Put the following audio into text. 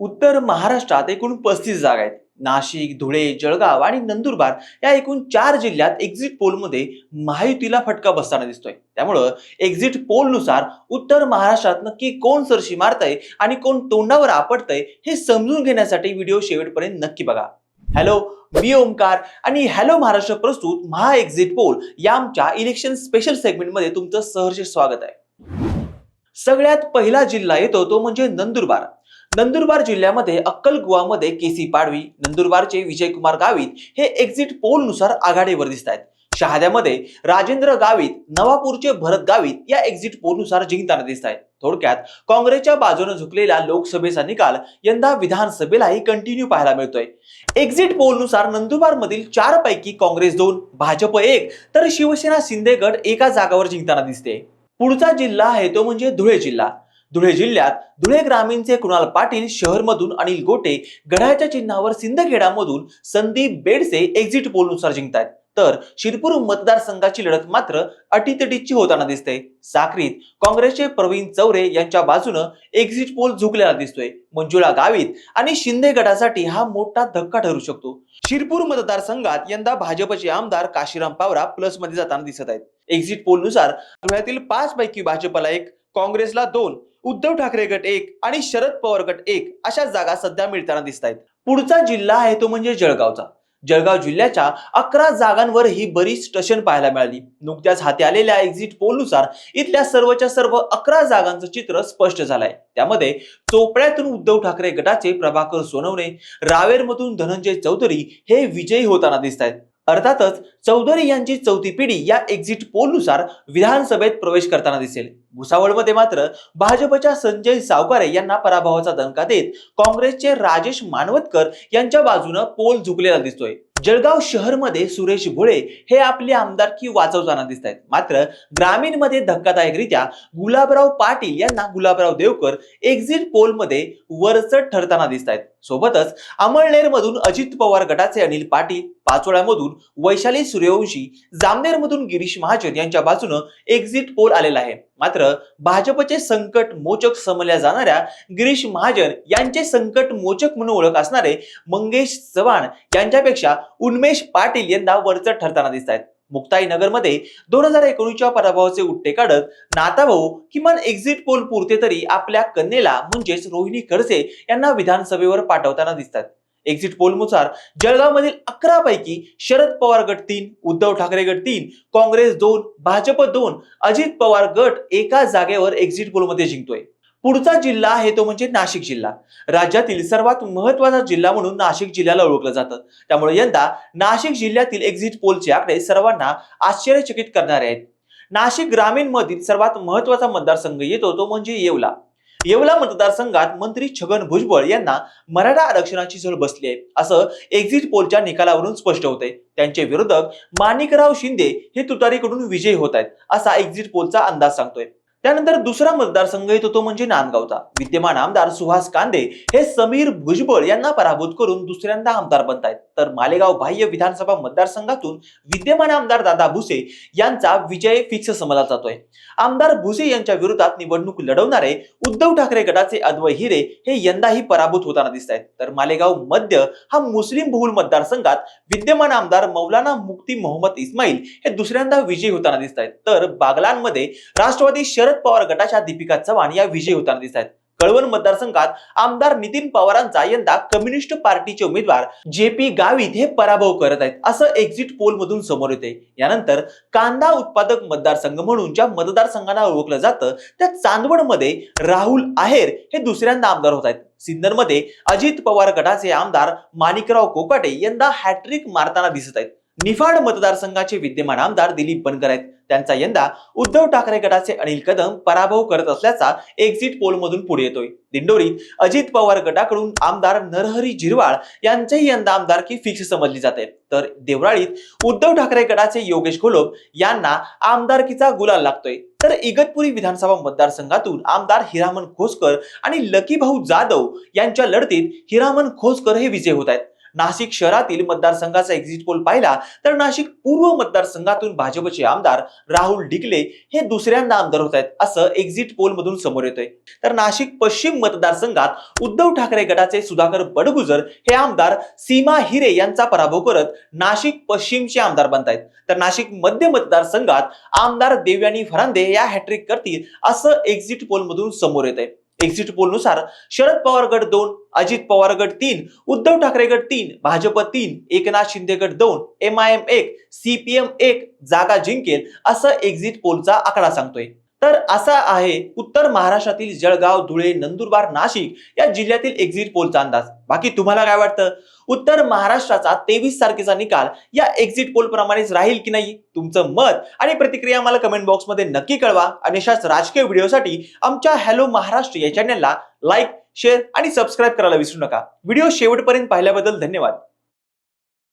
उत्तर महाराष्ट्रात एकूण पस्तीस जागा आहेत. नाशिक धुळे जळगाव आणि नंदुरबार या एकूण चार जिल्ह्यात एक्झिट पोलमध्ये महायुतीला फटका बसताना दिसतोय. त्यामुळं एक्झिट पोलनुसार उत्तर महाराष्ट्रात नक्की कोण सरशी मारतंय आणि कोण तोंडावर आपटतंय हे समजून घेण्यासाठी व्हिडिओ शेवटपर्यंत नक्की बघा. हॅलो मी ओमकार आणि हॅलो महाराष्ट्र प्रस्तुत महा एक्झिट पोल या आमच्या इलेक्शन स्पेशल सेगमेंटमध्ये तुमचं सहर्ष स्वागत आहे. सगळ्यात पहिला जिल्हा येतो तो म्हणजे नंदुरबार. नंदुरबार जिल्ह्यामध्ये अक्कलकुवामध्ये केसी पाडवी नंदुरबारचे विजयकुमार गावित हे एक्झिट पोलनुसार आघाडीवर दिसत आहेत शहाद्यामध्ये राजेंद्र गावित नवापूरचे भरत गावित या एक्झिट पोलनुसार जिंकताना दिसत आहेत थोडक्यात काँग्रेसच्या बाजूने झुकलेला लोकसभेचा निकाल यंदा विधानसभेलाही कंटिन्यू पाहायला मिळतोय. एक्झिट पोलनुसार नंदुरबार मधील चार पैकी काँग्रेस दोन भाजप एक तर शिवसेना शिंदे गट एका जागावर जिंकताना दिसते. पुढचा जिल्हा आहे तो म्हणजे धुळे जिल्हा. धुळे जिल्ह्यात धुळे ग्रामीणचे कुणाल पाटील शहरमधून अनिल गोटे गडाच्या चिन्हावर सिंदखेडामधून संदीप बेडसे एक्झिट पोलनुसार जिंकतायत. तर शिरपूर मतदारसंघाची लढत मात्र अटीतटीची होताना दिसते. साक्रीत काँग्रेसचे प्रवीण चौरे यांच्या बाजूनं एक्झिट पोल झुकलेला दिसतोय. मंजुळा गावित आणि शिंदे गटासाठी हा मोठा धक्का ठरू शकतो. शिरपूर मतदारसंघात यंदा भाजपचे आमदार काशीराम पावरा प्लसमध्ये जाताना दिसत आहेत. एक्झिट पोलनुसार धुळ्यातील पाच पैकी भाजपला एक काँग्रेसला दोन उद्धव ठाकरे गट एक आणि शरद पवार गट एक अशा जागा सध्या मिळताना दिसत आहेत पुढचा जिल्हा आहे तो म्हणजे जळगावचा. जळगाव जिल्ह्याच्या अकरा जागांवर ही बरीच स्टेशन पाहायला मिळाली. नुकत्याच हाती आलेल्या एक्झिट पोलनुसार इथल्या सर्वच्या सर्व अकरा जागांचं चित्र स्पष्ट झालंय. त्यामध्ये चोपड्यातून उद्धव ठाकरे गटाचे प्रभाकर सोनवणे रावेरमधून धनंजय चौधरी हे विजयी होताना दिसत आहेत अर्थातच चौधरी यांची चौथी पिढी या एक्झिट पोलनुसार विधानसभेत प्रवेश करताना दिसेल. भुसावळमध्ये मात्र भाजपच्या संजय सावकारे यांना पराभवाचा दणका देत काँग्रेसचे राजेश मानवतकर यांच्या बाजूनं पोल झुकलेला दिसतोय. जळगाव शहरमध्ये सुरेश भोळे हे आपली आमदारकी वाचवताना दिसत आहेत मात्र ग्रामीणमध्ये धक्कादायकरित्या गुलाबराव पाटील यांना गुलाबराव देवकर एक्झिट पोलमध्ये वरचढ ठरताना दिसत आहेत सोबतच अमळनेरमधून अजित पवार गटाचे अनिल पाटील पाचोळ्यामधून वैशाली सूर्यवंशी जामनेरमधून गिरीश महाजन यांच्या बाजूनं एक्झिट पोल आलेला आहे. मात्र भाजपचे संकट मोचक समजल्या जाणाऱ्या गिरीश महाजन यांचे संकट मोचक म्हणून ओळख असणारे मंगेश चव्हाण यांच्यापेक्षा उन्मेष पाटील यंदा वरचढ ठरताना दिसत आहेत. मुक्ताई नगरमध्ये दोन हजार एकोणीसच्या पराभवाचे उट्टे काढत नाताभाऊ किमान एक्झिट पोल पुरते तरी आपल्या कन्येला म्हणजेच रोहिणी खडसे यांना विधानसभेवर पाठवताना दिसतात एक्झिट पोलनुसार जळगावमधील अकरा पैकी शरद पवार गट तीन उद्धव ठाकरे गट तीन काँग्रेस दोन भाजप दोन अजित पवार गट एका जागेवर एक्झिट पोलमध्ये जिंकतोय. पुढचा जिल्हा आहे तो म्हणजे नाशिक जिल्हा. राज्यातील सर्वात महत्त्वाचा जिल्हा म्हणून नाशिक जिल्ह्याला ओळखलं जातं. त्यामुळे यंदा नाशिक जिल्ह्यातील एक्झिट पोलचे आकडे सर्वांना आश्चर्यचकित करणारे आहेत. नाशिक ग्रामीण मधील सर्वात महत्त्वाचा मतदारसंघ येतो तो म्हणजे येवला. येवला मतदारसंघात मंत्री छगन भुजबळ यांना मराठा आरक्षणाची झळ बसली आहे. असं एक्झिट पोलच्या निकालावरून स्पष्ट होते त्यांचे विरोधक माणिकराव शिंदे हे तुतारीकडून विजयी होत आहेत असा एक्झिट पोलचा अंदाज सांगतोय. त्यानंतर दुसरा मतदारसंघ येतो तो म्हणजे नांदगावचा. विद्यमान आमदार सुहास कांदे हे समीर भुजबळ यांना पराभूत करून दुसऱ्यांदा आमदार बनतायत. तर मालेगाव बाह्य विधानसभा मतदारसंघातून विद्यमान आमदार दादा भुसे यांचा विजय फिक्स समजला जातोय. आमदार भुसे यांच्या विरोधात निवडणूक लढवणारे उद्धव ठाकरे गटाचे अद्वय हिरे हे यंदाही पराभूत होताना दिसत आहेत तर मालेगाव मध्य हा मुस्लिम बहुल मतदारसंघात विद्यमान आमदार मौलाना मुक्ती मोहम्मद इस्माईल हे दुसऱ्यांदा विजयी होताना दिसत आहेत तर बागलांमध्ये राष्ट्रवादी शरद पवार गटाच्या दीपिका चव्हाण या विजयी होताना दिसत आहेत. कळवण मतदारसंघात आमदार नितीन पवारांचा यंदा कम्युनिस्ट पार्टीचे उमेदवार जे पी गावित हे पराभव करत आहेत असं एक्झिट पोल मधून समोर येते. यानंतर कांदा उत्पादक मतदारसंघ म्हणून ज्या मतदारसंघांना ओळखलं जातं त्या चांदवडमध्ये राहुल आहेर हे दुसऱ्यांदा आमदार होत आहेत. सिन्नरमध्ये अजित पवार गटाचे आमदार माणिकराव कोकाटे यंदा हॅट्रिक मारताना दिसत आहेत. निफाड मतदारसंघाचे विद्यमान आमदार दिलीप बनकर आहेत. त्यांचा यंदा उद्धव ठाकरे गटाचे अनिल कदम पराभव करत असल्याचा एक्झिट पोलमधून पुढे येतोय. दिंडोरीत अजित पवार गटाकडून आमदार नरहरी झिरवाळ यांचेही यंदा आमदारकी फिक्स समजली जाते. तर देवराळीत उद्धव ठाकरे गटाचे योगेश घोलप यांना आमदारकीचा गुलाल लागतोय. तर इगतपुरी विधानसभा मतदारसंघातून आमदार हिरामन खोसकर आणि लकी भाऊ जाधव यांच्या लढतीत हिरामन खोसकर हे विजय होत आहेत. नाशिक शहरातील मतदारसंघाचा एक्झिट पोल पाहिला तर नाशिक पूर्व मतदारसंघातून भाजपचे आमदार राहुल डिकले हे दुसऱ्यांदा आमदार होत आहेत असं एक्झिट पोल मधून समोर येतोय. तर नाशिक पश्चिम मतदारसंघात उद्धव ठाकरे गटाचे सुधाकर बडगुजर हे आमदार सीमा हिरे यांचा पराभव करत नाशिक पश्चिमचे आमदार बनतायत. तर नाशिक मध्य मतदारसंघात आमदार देवयानी फरांदे या हॅट्रिक करतील असं एक्झिट पोल मधून समोर येत आहे एक्झिट पोलनुसार शरद पवार गट दोन अजित पवार गट तीन उद्धव ठाकरे गट तीन भाजप तीन एकनाथ शिंदे गट दोन एम आय एम एक सीपीएम एक जागा जिंकेल असं एक्झिट पोलचा आकडा सांगतोय. तर असा आहे उत्तर महाराष्ट्रातील जळगाव धुळे नंदुरबार नाशिक या जिल्ह्यातील एक्झिट पोलचा अंदाज. बाकी तुम्हाला काय वाटतं? उत्तर महाराष्ट्राचा तेवीस तारखेचा निकाल या एक्झिट पोल प्रमाणेच राहील की नाही? तुमचं मत आणि प्रतिक्रिया मला कमेंट बॉक्समध्ये नक्की कळवा. आणि अशाच राजकीय व्हिडिओसाठी आमच्या हॅलो महाराष्ट्र या चॅनलला लाईक शेअर आणि सबस्क्राईब करायला विसरू नका. व्हिडिओ शेवटपर्यंत पाहिल्याबद्दल धन्यवाद.